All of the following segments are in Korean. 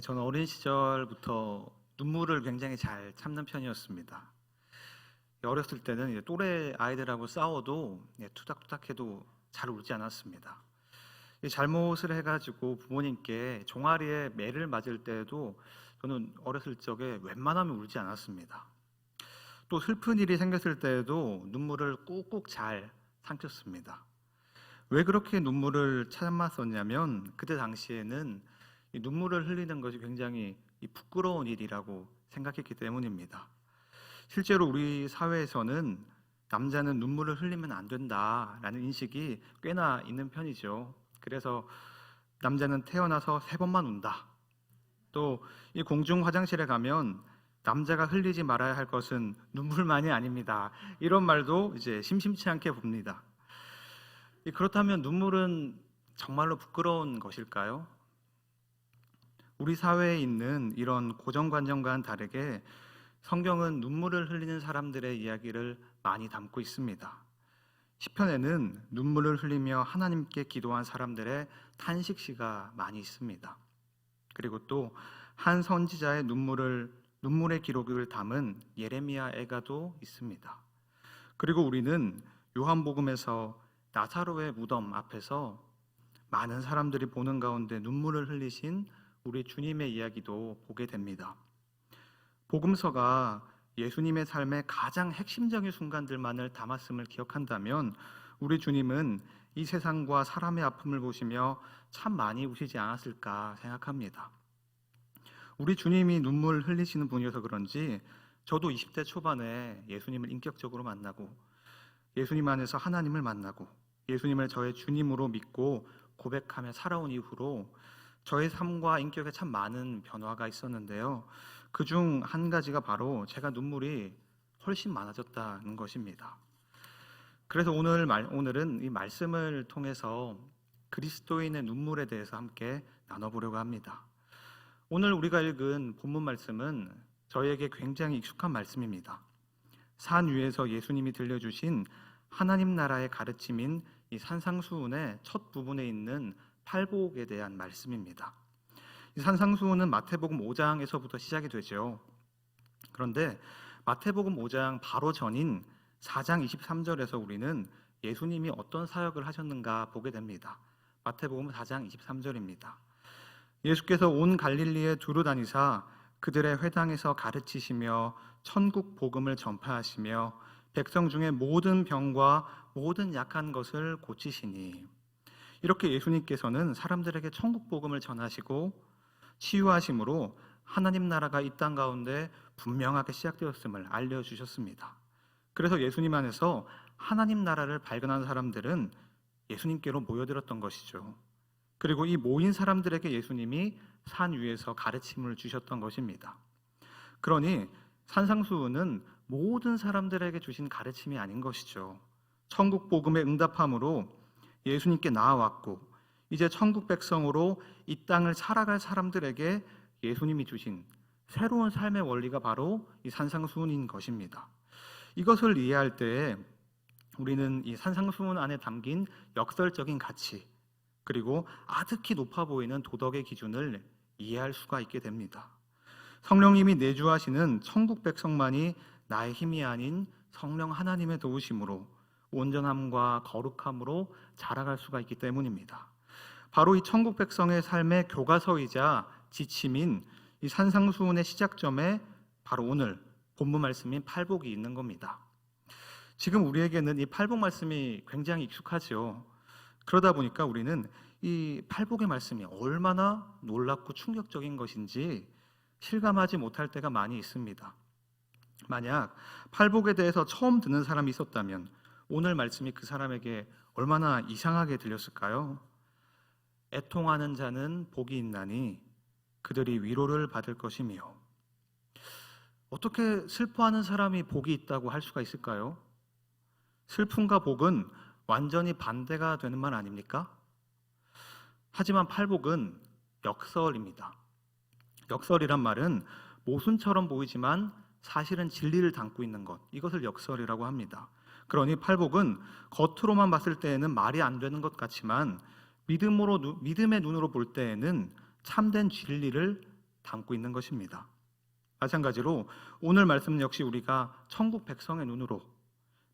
저는 어린 시절부터 눈물을 굉장히 잘 참는 편이었습니다. 어렸을 때는 또래 아이들하고 싸워도 예, 투닥투닥해도 잘 울지 않았습니다. 이 잘못을 해가지고 부모님께 종아리에 매를 맞을 때에도 저는 어렸을 적에 웬만하면 울지 않았습니다. 또 슬픈 일이 생겼을 때에도 눈물을 꾹꾹 잘 삼켰습니다. 왜 그렇게 눈물을 참았었냐면 그때 당시에는 이 눈물을 흘리는 것이 굉장히 이 부끄러운 일이라고 생각했기 때문입니다. 실제로 우리 사회에서는 남자는 눈물을 흘리면 안 된다라는 인식이 꽤나 있는 편이죠. 그래서 남자는 태어나서 세 번만 운다. 또 이 공중 화장실에 가면 남자가 흘리지 말아야 할 것은 눈물만이 아닙니다. 이런 말도 이제 심심치 않게 봅니다. 이 그렇다면 눈물은 정말로 부끄러운 것일까요? 우리 사회에 있는 이런 고정관념과는 다르게 성경은 눈물을 흘리는 사람들의 이야기를 많이 담고 있습니다. 시편에는 눈물을 흘리며 하나님께 기도한 사람들의 탄식 시가 많이 있습니다. 그리고 또 한 선지자의 눈물을 눈물의 기록을 담은 예레미야 애가도 있습니다. 그리고 우리는 요한복음에서 나사로의 무덤 앞에서 많은 사람들이 보는 가운데 눈물을 흘리신 우리 주님의 이야기도 보게 됩니다. 복음서가 예수님의 삶의 가장 핵심적인 순간들만을 담았음을 기억한다면 우리 주님은 이 세상과 사람의 아픔을 보시며 참 많이 우시지 않았을까 생각합니다. 우리 주님이 눈물 흘리시는 분이어서 그런지 저도 20대 초반에 예수님을 인격적으로 만나고 예수님 안에서 하나님을 만나고 예수님을 저의 주님으로 믿고 고백하며 살아온 이후로 저의 삶과 인격에 참 많은 변화가 있었는데요. 그 중 한 가지가 바로 제가 눈물이 훨씬 많아졌다는 것입니다. 그래서 오늘 말, 오늘은 이 말씀을 통해서 그리스도인의 눈물에 대해서 함께 나눠보려고 합니다. 오늘 우리가 읽은 본문 말씀은 저에게 굉장히 익숙한 말씀입니다. 산 위에서 예수님이 들려주신 하나님 나라의 가르침인 이 산상수훈의 첫 부분에 있는 팔복에 대한 말씀입니다. 이 산상수훈은 마태복음 5장에서부터 시작이 되죠. 그런데 마태복음 5장 바로 전인 4장 23절에서 우리는 예수님이 어떤 사역을 하셨는가 보게 됩니다. 마태복음 4장 23절입니다. 예수께서 온 갈릴리에 두루 다니사 그들의 회당에서 가르치시며 천국 복음을 전파하시며 백성 중에 모든 병과 모든 약한 것을 고치시니 이렇게 예수님께서는 사람들에게 천국 복음을 전하시고 치유하심으로 하나님 나라가 이 땅 가운데 분명하게 시작되었음을 알려 주셨습니다. 그래서 예수님 안에서 하나님 나라를 발견한 사람들은 예수님께로 모여들었던 것이죠. 그리고 이 모인 사람들에게 예수님이 산 위에서 가르침을 주셨던 것입니다. 그러니 산상수훈은 모든 사람들에게 주신 가르침이 아닌 것이죠. 천국 복음에 응답함으로 예수님께 나아왔고 이제 천국 백성으로 이 땅을 살아갈 사람들에게 예수님이 주신 새로운 삶의 원리가 바로 이 산상수훈인 것입니다. 이것을 이해할 때 우리는 이 산상수훈 안에 담긴 역설적인 가치 그리고 아득히 높아 보이는 도덕의 기준을 이해할 수가 있게 됩니다. 성령님이 내주하시는 천국 백성만이 나의 힘이 아닌 성령 하나님의 도우심으로 온전함과 거룩함으로 자라갈 수가 있기 때문입니다. 바로 이 천국 백성의 삶의 교과서이자 지침인 이 산상수훈의 시작점에 바로 오늘 본문 말씀인 팔복이 있는 겁니다. 지금 우리에게는 이 팔복 말씀이 굉장히 익숙하죠. 그러다 보니까 우리는 이 팔복의 말씀이 얼마나 놀랍고 충격적인 것인지 실감하지 못할 때가 많이 있습니다. 만약 팔복에 대해서 처음 듣는 사람이 있었다면 오늘 말씀이 그 사람에게 얼마나 이상하게 들렸을까요? 애통하는 자는 복이 있나니 그들이 위로를 받을 것이며 어떻게 슬퍼하는 사람이 복이 있다고 할 수가 있을까요? 슬픔과 복은 완전히 반대가 되는 말 아닙니까? 하지만 팔복은 역설입니다. 역설이란 말은 모순처럼 보이지만 사실은 진리를 담고 있는 것. 이것을 역설이라고 합니다. 그러니 팔복은 겉으로만 봤을 때에는 말이 안 되는 것 같지만 믿음으로 믿음의 눈으로 볼 때에는 참된 진리를 담고 있는 것입니다. 마찬가지로 오늘 말씀 역시 우리가 천국 백성의 눈으로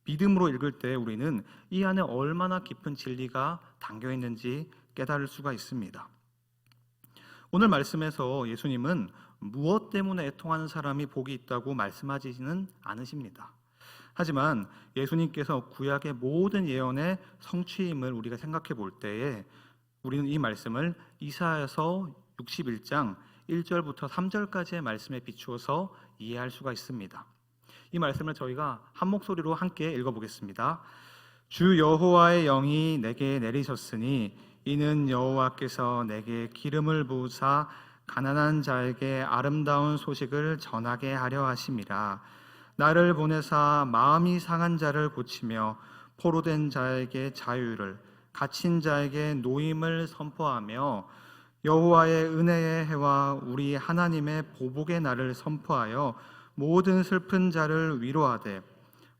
믿음으로 읽을 때 우리는 이 안에 얼마나 깊은 진리가 담겨 있는지 깨달을 수가 있습니다. 오늘 말씀에서 예수님은 무엇 때문에 애통하는 사람이 복이 있다고 말씀하지는 않으십니다. 하지만 예수님께서 구약의 모든 예언의 성취임을 우리가 생각해 볼 때에 우리는 이 말씀을 이사야서 61장 1절부터 3절까지의 말씀에 비추어서 이해할 수가 있습니다. 이 말씀을 저희가 한 목소리로 함께 읽어 보겠습니다. 주 여호와의 영이 내게 내리셨으니 이는 여호와께서 내게 기름을 부으사 가난한 자에게 아름다운 소식을 전하게 하려 하심이라 나를 보내사 마음이 상한 자를 고치며 포로된 자에게 자유를 갇힌 자에게 노임을 선포하며 여호와의 은혜의 해와 우리 하나님의 보복의 날을 선포하여 모든 슬픈 자를 위로하되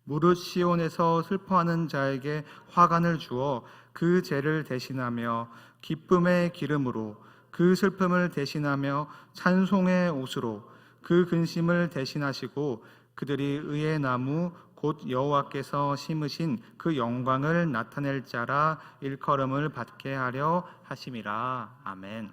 무릇 시온에서 슬퍼하는 자에게 화관을 주어 그 죄를 대신하며 기쁨의 기름으로 그 슬픔을 대신하며 찬송의 옷으로 그 근심을 대신하시고 그들이 의의 나무 곧 여호와께서 심으신 그 영광을 나타낼 자라 일컬음을 받게 하려 하심이라 아멘.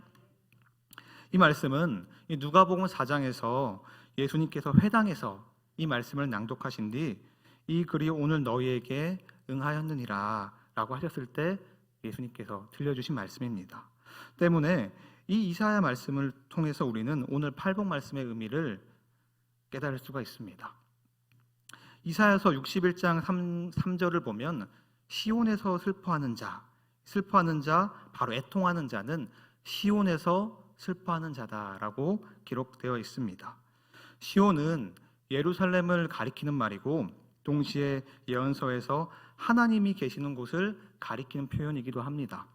이 말씀은 이 누가복음 4장에서 예수님께서 회당에서 이 말씀을 낭독하신 뒤 이 글이 오늘 너희에게 응하였느니라 라고 하셨을 때 예수님께서 들려주신 말씀입니다. 때문에 이 이사야 말씀을 통해서 우리는 오늘 팔복 말씀의 의미를 깨달을 수가 있습니다. 이사야서 61장 3, 3절을 보면 시온에서 슬퍼하는 자, 슬퍼하는 자, 바로 애통하는 자는 시온에서 슬퍼하는 자다라고 기록되어 있습니다. 시온은 예루살렘을 가리키는 말이고 동시에 예언서에서 하나님이 계시는 곳을 가리키는 표현이기도 합니다.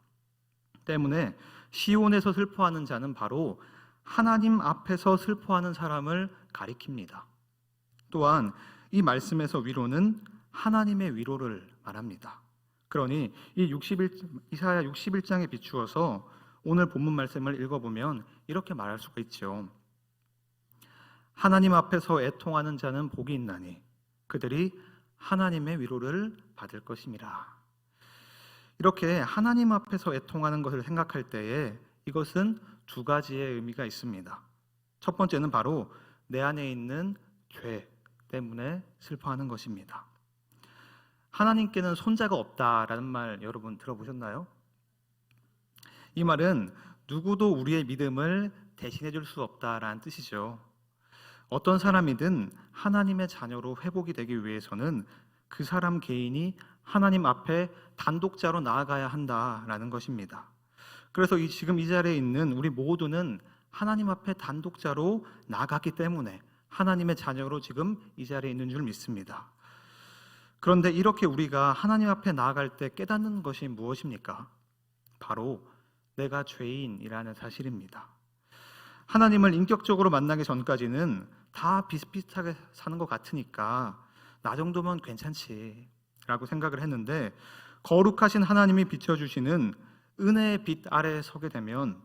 때문에 시온에서 슬퍼하는 자는 바로 하나님 앞에서 슬퍼하는 사람을 가리킵니다. 또한 이 말씀에서 위로는 하나님의 위로를 말합니다. 그러니 이 61, 이사야 61장에 비추어서 오늘 본문 말씀을 읽어보면 이렇게 말할 수가 있죠. 하나님 앞에서 애통하는 자는 복이 있나니 그들이 하나님의 위로를 받을 것임이라. 이렇게 하나님 앞에서 애통하는 것을 생각할 때에 이것은 두 가지의 의미가 있습니다. 첫 번째는 바로 내 안에 있는 죄 때문에 슬퍼하는 것입니다. 하나님께는 손자가 없다라는 말 여러분 들어보셨나요? 이 말은 누구도 우리의 믿음을 대신해 줄 수 없다라는 뜻이죠. 어떤 사람이든 하나님의 자녀로 회복이 되기 위해서는 그 사람 개인이 하나님 앞에 단독자로 나아가야 한다라는 것입니다. 그래서 이 지금 이 자리에 있는 우리 모두는 하나님 앞에 단독자로 나갔기 때문에 하나님의 자녀로 지금 이 자리에 있는 줄 믿습니다. 그런데 이렇게 우리가 하나님 앞에 나아갈 때 깨닫는 것이 무엇입니까? 바로 내가 죄인이라는 사실입니다. 하나님을 인격적으로 만나기 전까지는 다 비슷비슷하게 사는 것 같으니까 나 정도면 괜찮지 라고 생각을 했는데 거룩하신 하나님이 비춰주시는 은혜의 빛 아래에 서게 되면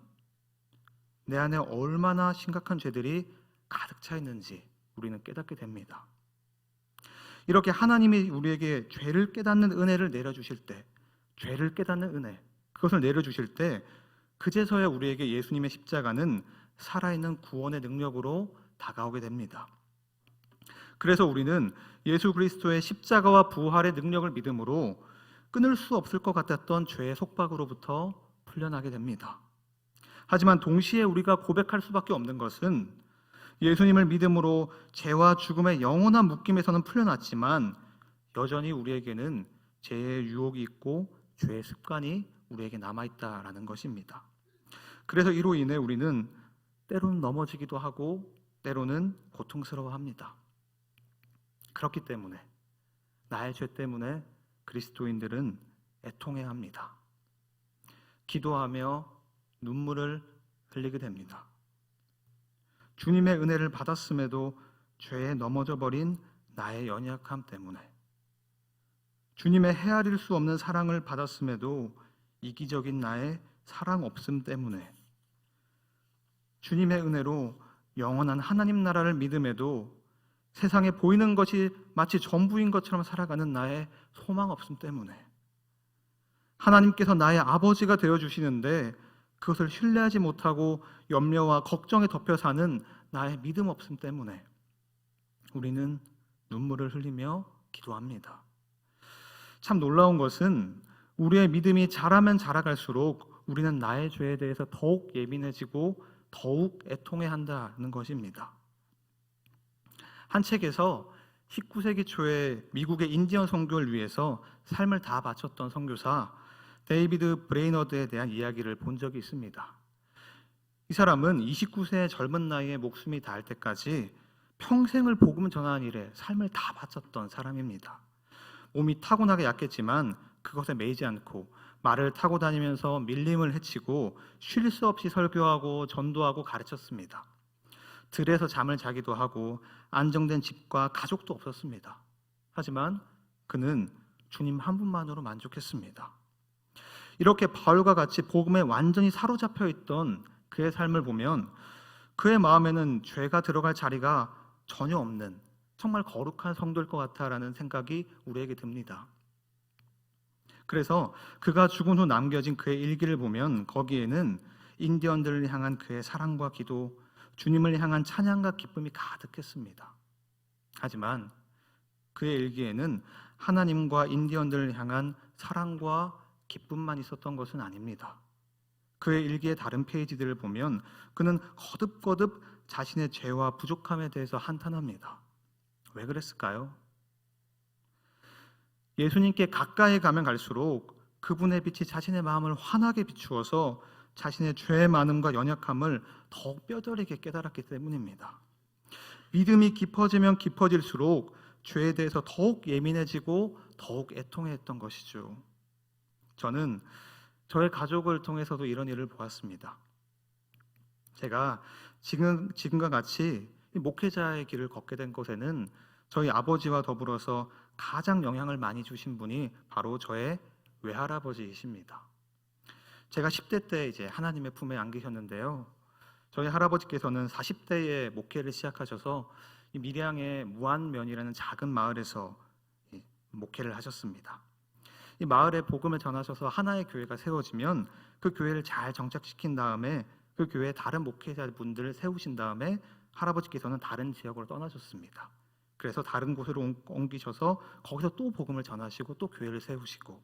내 안에 얼마나 심각한 죄들이 가득 차 있는지 우리는 깨닫게 됩니다. 이렇게 하나님이 우리에게 죄를 깨닫는 은혜를 내려주실 때, 죄를 깨닫는 은혜, 그것을 내려주실 때, 그제서야 우리에게 예수님의 십자가는 살아있는 구원의 능력으로 다가오게 됩니다. 그래서 우리는 예수 그리스도의 십자가와 부활의 능력을 믿음으로 끊을 수 없을 것 같았던 죄의 속박으로부터 풀려나게 됩니다. 하지만 동시에 우리가 고백할 수밖에 없는 것은 예수님을 믿음으로 죄와 죽음의 영원한 묶임에서는 풀려났지만 여전히 우리에게는 죄의 유혹이 있고 죄의 습관이 우리에게 남아있다라는 것입니다. 그래서 이로 인해 우리는 때로는 넘어지기도 하고 때로는 고통스러워합니다. 그렇기 때문에 나의 죄 때문에 그리스도인들은 애통해야 합니다. 기도하며 눈물을 흘리게 됩니다. 주님의 은혜를 받았음에도 죄에 넘어져 버린 나의 연약함 때문에 주님의 헤아릴 수 없는 사랑을 받았음에도 이기적인 나의 사랑 없음 때문에 주님의 은혜로 영원한 하나님 나라를 믿음에도 세상에 보이는 것이 마치 전부인 것처럼 살아가는 나의 소망 없음 때문에 하나님께서 나의 아버지가 되어 주시는데 그것을 신뢰하지 못하고 염려와 걱정에 덮여 사는 나의 믿음 없음 때문에 우리는 눈물을 흘리며 기도합니다. 참 놀라운 것은 우리의 믿음이 자라면 자라갈수록 우리는 나의 죄에 대해서 더욱 예민해지고 더욱 애통해 한다는 것입니다. 한 책에서 19세기 초에 미국의 인디언 선교를 위해서 삶을 다 바쳤던 선교사 데이비드 브레이너드에 대한 이야기를 본 적이 있습니다. 이 사람은 29세의 젊은 나이에 목숨이 닿을 때까지 평생을 복음 전하는 일에 삶을 다 바쳤던 사람입니다. 몸이 타고나게 약했지만 그것에 매이지 않고 말을 타고 다니면서 밀림을 헤치고 쉴 수 없이 설교하고 전도하고 가르쳤습니다. 들에서 잠을 자기도 하고 안정된 집과 가족도 없었습니다. 하지만 그는 주님 한 분만으로 만족했습니다. 이렇게 바울과 같이 복음에 완전히 사로잡혀 있던 그의 삶을 보면 그의 마음에는 죄가 들어갈 자리가 전혀 없는 정말 거룩한 성도일 것 같다라는 생각이 우리에게 듭니다. 그래서 그가 죽은 후 남겨진 그의 일기를 보면 거기에는 인디언들을 향한 그의 사랑과 기도, 주님을 향한 찬양과 기쁨이 가득했습니다. 하지만 그의 일기에는 하나님과 인디언들을 향한 사랑과 기쁨만 있었던 것은 아닙니다. 그의 일기의 다른 페이지들을 보면 그는 거듭거듭 자신의 죄와 부족함에 대해서 한탄합니다. 왜 그랬을까요? 예수님께 가까이 가면 갈수록 그분의 빛이 자신의 마음을 환하게 비추어서 자신의 죄의 많음과 연약함을 더욱 뼈저리게 깨달았기 때문입니다. 믿음이 깊어지면 깊어질수록 죄에 대해서 더욱 예민해지고 더욱 애통했던 것이죠. 저는 저의 가족을 통해서도 이런 일을 보았습니다. 제가 지금 지금과 같이 목회자의 길을 걷게 된 것에는 저희 아버지와 더불어서 가장 영향을 많이 주신 분이 바로 저의 외할아버지이십니다. 제가 10대 때 이제 하나님의 품에 안기셨는데요. 저희 할아버지께서는 40대에 목회를 시작하셔서 이 밀양의 무안면이라는 작은 마을에서 목회를 하셨습니다. 이 마을에 복음을 전하셔서 하나의 교회가 세워지면 그 교회를 잘 정착시킨 다음에 그 교회 다른 목회자분들을 세우신 다음에 할아버지께서는 다른 지역으로 떠나셨습니다. 그래서 다른 곳으로 옮기셔서 거기서 또 복음을 전하시고 또 교회를 세우시고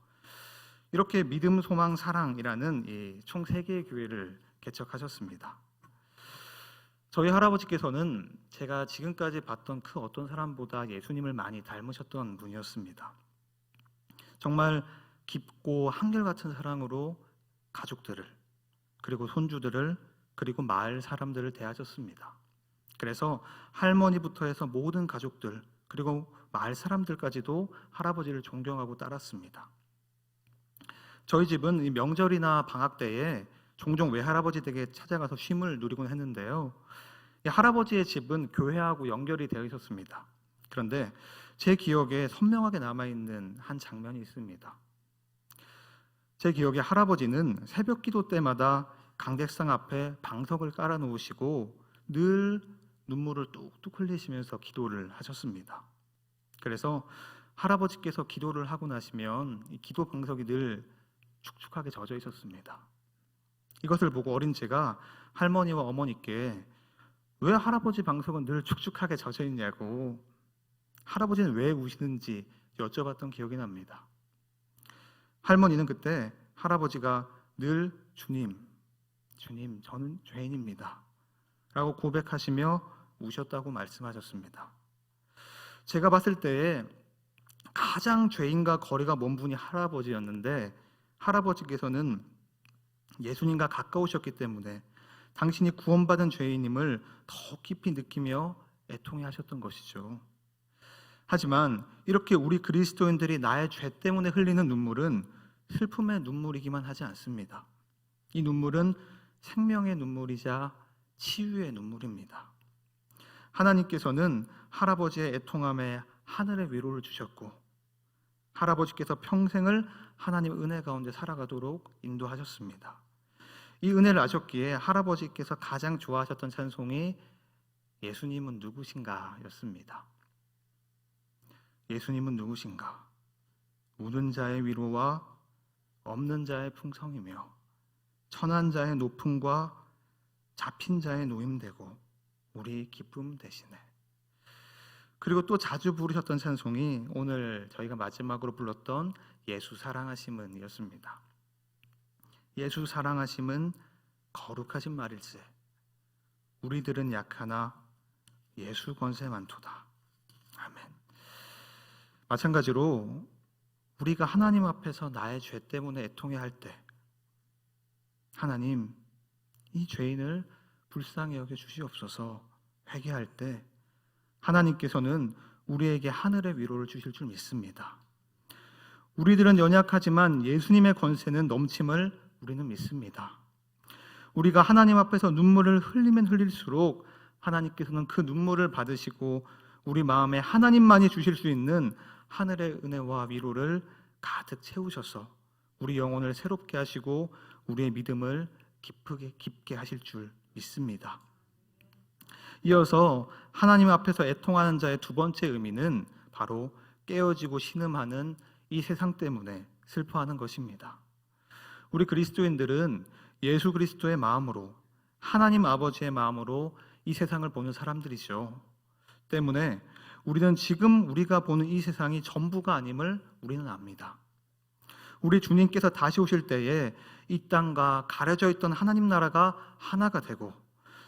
이렇게 믿음, 소망, 사랑이라는 총 세 개의 교회를 개척하셨습니다. 저희 할아버지께서는 제가 지금까지 봤던 그 어떤 사람보다 예수님을 많이 닮으셨던 분이었습니다. 정말 깊고 한결같은 사랑으로 가족들을 그리고 손주들을 그리고 마을 사람들을 대하셨습니다. 그래서 할머니부터 해서 모든 가족들 그리고 마을 사람들까지도 할아버지를 존경하고 따랐습니다. 저희 집은 명절이나 방학 때에 종종 외할아버지 댁에 찾아가서 쉼을 누리곤 했는데요. 할아버지의 집은 교회하고 연결이 되어 있었습니다. 그런데 제 기억에 선명하게 남아있는 한 장면이 있습니다. 제 기억에 할아버지는 새벽 기도 때마다 강객상 앞에 방석을 깔아 놓으시고 늘 눈물을 뚝뚝 흘리시면서 기도를 하셨습니다. 그래서 할아버지께서 기도를 하고 나시면 이 기도 방석이 늘 축축하게 젖어 있었습니다. 이것을 보고 어린 제가 할머니와 어머니께 왜 할아버지 방석은 늘 축축하게 젖어 있냐고 할아버지는 왜 우시는지 여쭤봤던 기억이 납니다. 할머니는 그때 할아버지가 늘 주님, 주님, 저는 죄인입니다. 라고 고백하시며 우셨다고 말씀하셨습니다. 제가 봤을 때에 가장 죄인과 거리가 먼 분이 할아버지였는데 할아버지께서는 예수님과 가까우셨기 때문에 당신이 구원받은 죄인임을 더 깊이 느끼며 애통해 하셨던 것이죠. 하지만 이렇게 우리 그리스도인들이 나의 죄 때문에 흘리는 눈물은 슬픔의 눈물이기만 하지 않습니다. 이 눈물은 생명의 눈물이자 치유의 눈물입니다. 하나님께서는 할아버지의 애통함에 하늘의 위로를 주셨고 할아버지께서 평생을 하나님의 은혜 가운데 살아가도록 인도하셨습니다. 이 은혜를 아셨기에 할아버지께서 가장 좋아하셨던 찬송이 예수님은 누구신가였습니다. 예수님은 누구신가? 우는 자의 위로와 없는 자의 풍성이며 천한 자의 높음과 잡힌 자의 노임되고 우리 기쁨 대신에 그리고 또 자주 부르셨던 찬송이 오늘 저희가 마지막으로 불렀던 예수 사랑하심은이었습니다. 예수 사랑하심은 거룩하신 말일세 우리들은 약하나 예수 권세 많도다. 마찬가지로 우리가 하나님 앞에서 나의 죄 때문에 애통해 할 때 하나님 이 죄인을 불쌍히 여겨 주시옵소서 회개할 때 하나님께서는 우리에게 하늘의 위로를 주실 줄 믿습니다. 우리들은 연약하지만 예수님의 권세는 넘침을 우리는 믿습니다. 우리가 하나님 앞에서 눈물을 흘리면 흘릴수록 하나님께서는 그 눈물을 받으시고 우리 마음에 하나님만이 주실 수 있는 하늘의 은혜와 위로를 가득 채우셔서 우리 영혼을 새롭게 하시고 우리의 믿음을 깊게 깊게 하실 줄 믿습니다. 이어서 하나님 앞에서 애통하는 자의 두 번째 의미는 바로 깨어지고 신음하는 이 세상 때문에 슬퍼하는 것입니다. 우리 그리스도인들은 예수 그리스도의 마음으로 하나님 아버지의 마음으로 이 세상을 보는 사람들이죠. 때문에 우리는 지금 우리가 보는 이 세상이 전부가 아님을 우리는 압니다. 우리 주님께서 다시 오실 때에 이 땅과 가려져 있던 하나님 나라가 하나가 되고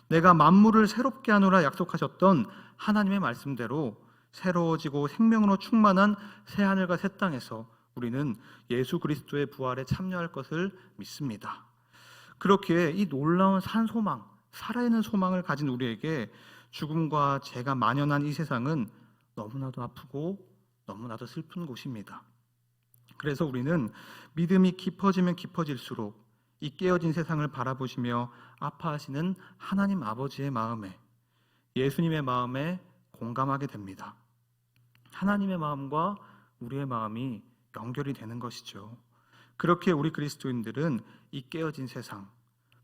내가 만물을 새롭게 하노라 약속하셨던 하나님의 말씀대로 새로워지고 생명으로 충만한 새 하늘과 새 땅에서 우리는 예수 그리스도의 부활에 참여할 것을 믿습니다. 그렇게 이 놀라운 산 소망, 살아있는 소망을 가진 우리에게 죽음과 죄가 만연한 이 세상은 너무나도 아프고 너무나도 슬픈 곳입니다. 그래서 우리는 믿음이 깊어지면 깊어질수록 이 깨어진 세상을 바라보시며 아파하시는 하나님 아버지의 마음에 예수님의 마음에 공감하게 됩니다. 하나님의 마음과 우리의 마음이 연결이 되는 것이죠. 그렇게 우리 그리스도인들은 이 깨어진 세상,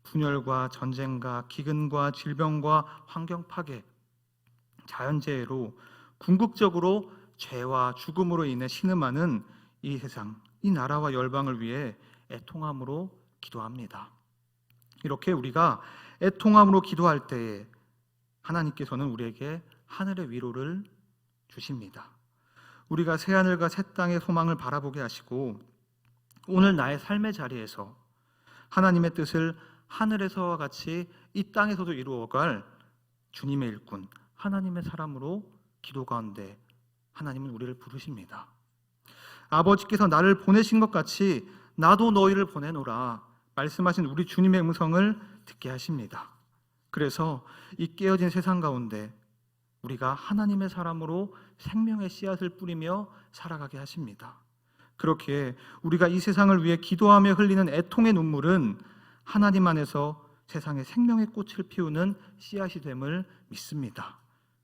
분열과 전쟁과 기근과 질병과 환경 파괴, 자연재해로 궁극적으로 죄와 죽음으로 인해 신음하는 이 세상, 이 나라와 열방을 위해 애통함으로 기도합니다. 이렇게 우리가 애통함으로 기도할 때에 하나님께서는 우리에게 하늘의 위로를 주십니다. 우리가 새 하늘과 새 땅의 소망을 바라보게 하시고 오늘 나의 삶의 자리에서 하나님의 뜻을 하늘에서와 같이 이 땅에서도 이루어갈 주님의 일꾼 하나님의 사람으로 기도 가운데 하나님은 우리를 부르십니다. 아버지께서 나를 보내신 것 같이 나도 너희를 보내노라 말씀하신 우리 주님의 음성을 듣게 하십니다. 그래서 이 깨어진 세상 가운데 우리가 하나님의 사람으로 생명의 씨앗을 뿌리며 살아가게 하십니다. 그렇게 우리가 이 세상을 위해 기도하며 흘리는 애통의 눈물은 하나님 안에서 세상에 생명의 꽃을 피우는 씨앗이 됨을 믿습니다.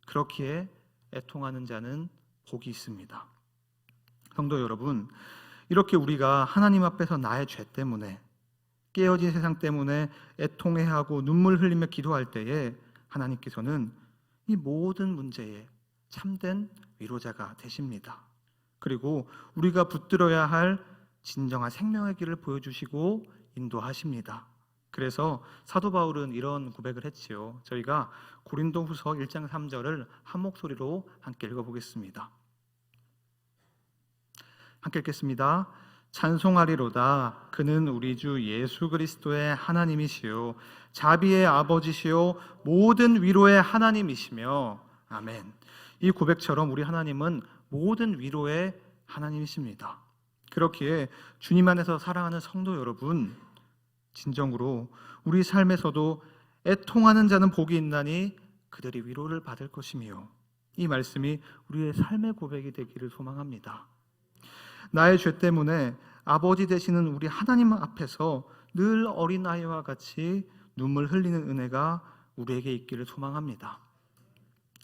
그렇기에 애통하는 자는 복이 있습니다. 성도 여러분, 이렇게 우리가 하나님 앞에서 나의 죄 때문에 깨어진 세상 때문에 애통해하고 눈물 흘리며 기도할 때에 하나님께서는 이 모든 문제에 참된 위로자가 되십니다. 그리고 우리가 붙들어야 할 진정한 생명의 길을 보여주시고 인도하십니다. 그래서 사도 바울은 이런 고백을 했지요. 저희가 고린도후서 1장 3절을 한 목소리로 함께 읽어보겠습니다. 함께 읽겠습니다. 찬송하리로다 그는 우리 주 예수 그리스도의 하나님이시요 자비의 아버지시요 모든 위로의 하나님이시며 아멘. 이 고백처럼 우리 하나님은 모든 위로의 하나님이십니다. 그렇기에 주님 안에서 사랑하는 성도 여러분 진정으로 우리 삶에서도 애통하는 자는 복이 있나니 그들이 위로를 받을 것이며 이 말씀이 우리의 삶의 고백이 되기를 소망합니다. 나의 죄 때문에 아버지 되시는 우리 하나님 앞에서 늘 어린아이와 같이 눈물 흘리는 은혜가 우리에게 있기를 소망합니다.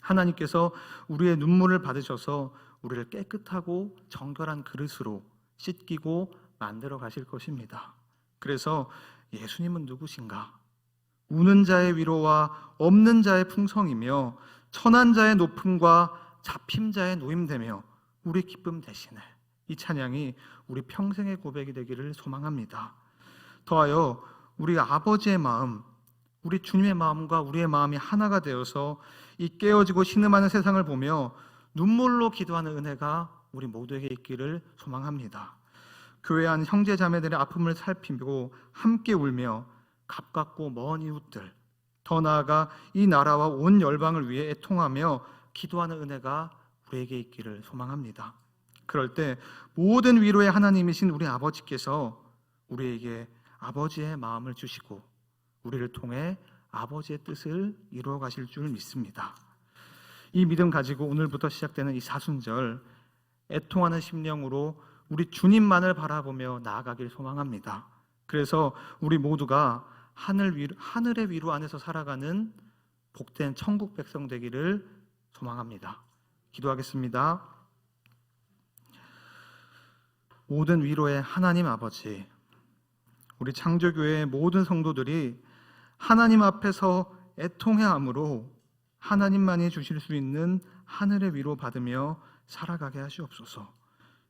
하나님께서 우리의 눈물을 받으셔서 우리를 깨끗하고 정결한 그릇으로 씻기고 만들어 가실 것입니다. 그래서 예수님은 누구신가? 우는 자의 위로와 없는 자의 풍성이며 천한 자의 높음과 잡힘 자의 노임되며 우리 기쁨 대신에 이 찬양이 우리 평생의 고백이 되기를 소망합니다. 더하여 우리 아버지의 마음, 우리 주님의 마음과 우리의 마음이 하나가 되어서 이 깨어지고 신음하는 세상을 보며 눈물로 기도하는 은혜가 우리 모두에게 있기를 소망합니다. 교회 안 형제 자매들의 아픔을 살피고 함께 울며 가깝고 먼 이웃들 더 나아가 이 나라와 온 열방을 위해 애통하며 기도하는 은혜가 우리에게 있기를 소망합니다. 그럴 때 모든 위로의 하나님이신 우리 아버지께서 우리에게 아버지의 마음을 주시고 우리를 통해 아버지의 뜻을 이루어 가실 줄 믿습니다. 이 믿음 가지고 오늘부터 시작되는 이 사순절 애통하는 심령으로 우리 주님만을 바라보며 나아가길 소망합니다. 그래서 우리 모두가 하늘 위로, 하늘의 위로 안에서 살아가는 복된 천국 백성 되기를 소망합니다. 기도하겠습니다. 모든 위로의 하나님 아버지, 우리 창조교회의 모든 성도들이 하나님 앞에서 애통해 함으로 하나님만이 주실 수 있는 하늘의 위로 받으며 살아가게 하시옵소서.